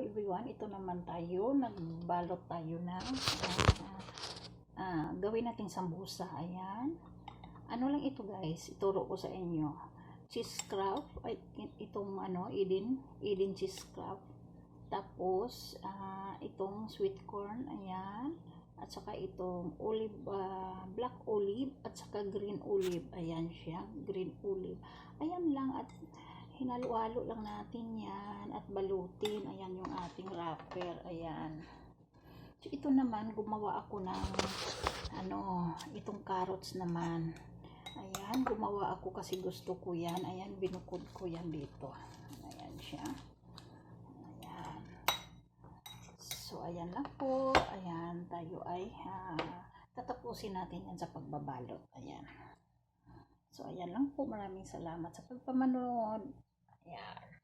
everyone, ito naman tayo, nagbalot tayo ng ah, ah, gawin natin sambusa, ayan. Ano lang ito guys, ituro ko sa inyo. Cheese ay, itong ano, Eden, Eden cheese craft. Tapos, ah, itong sweet corn, ayan. At saka itong olive, ah, black olive, at saka green olive. Ayan siya, green olive. Ayan lang, at hinalo-halo lang natin yan at balutin. Wrapper. Ayan. So, ito naman, gumawa ako ng ano, itong carrots naman. Ayan, gumawa ako kasi gusto ko yan. Ayan, binukod ko yan dito. Ayan siya. Ayan. So, ayan lang po. Ayan, tayo ay ah, tatapusin natin yan sa pagbabalot. Ayan. So, ayan lang po. Maraming salamat sa pagpamanood. Ayan.